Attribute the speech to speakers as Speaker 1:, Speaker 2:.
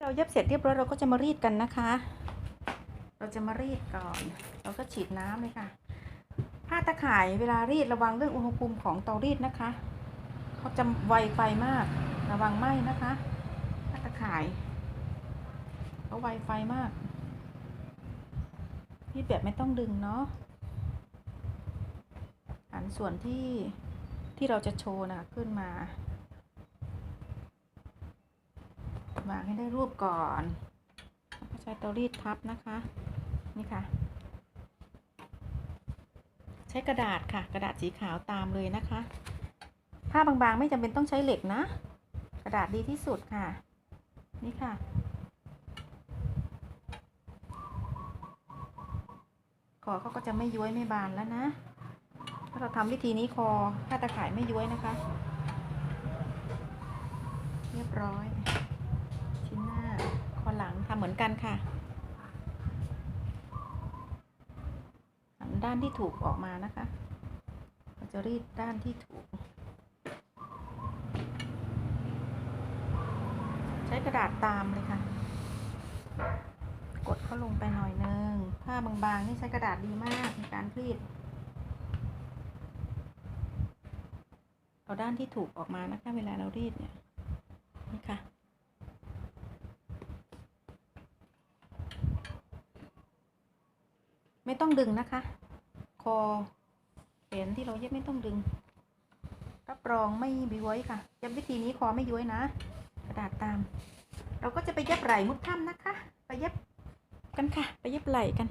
Speaker 1: เราเย็บเสร็จเรียบร้อยเราก็จะมารีดกันนะคะ เราจะมารีดก่อน เราก็ฉีดน้ำเลยค่ะ ผ้าตะข่ายเวลารีดระวังเรื่องอุณหภูมิของเตารีดนะคะ เขาจะไวไฟมาก ระวังไหมนะคะ ผ้าตะข่ายเขาไวไฟมากรีดแบบไม่ต้องดึงเนาะหันส่วนที่ที่เราจะโชว์นะขึ้นมา วางให้ได้รูปก่อนแล้วก็ใช้เตารีดทับนะคะ นี่ค่ะ ใช้กระดาษค่ะ กระดาษสีขาวตามเลยนะคะ ผ้าบางๆไม่จำเป็นต้องใช้เหล็กนะ กระดาษดีที่สุดค่ะ นี่ค่ะคอเขาก็จะไม่ย้วยไม่บานแล้วนะ ถ้าเราทำวิธีนี้คอผ้าตะข่ายไม่ย้วยนะคะ เรียบร้อย มือนกันค่ะหันด้านที่ถูกออกมานะคะเราจะรีดด้านที่ถูก ใช้กระดาษตามเลยค่ะ กดเข้าลงไปหน่อยนึงผ้าบางๆนี่ใช้กระดาษดีมากในการรีดเอาด้านที่ถูกออกมานะคะ เวลาเรารีดเนี่ยนี่ค่ะ ไม่ต้องดึงนะคะ คอแขนที่เราเย็บไม่ต้องดึง รับรองไม่ย้วยค่ะเย็บวิธีนี้คอไม่ย้วยนะ กระดาษตาม เราก็จะไปเย็บไหล่มุดถ้ำนะคะ ไปเย็บกันค่ะ ไปเย็บไหล่กัน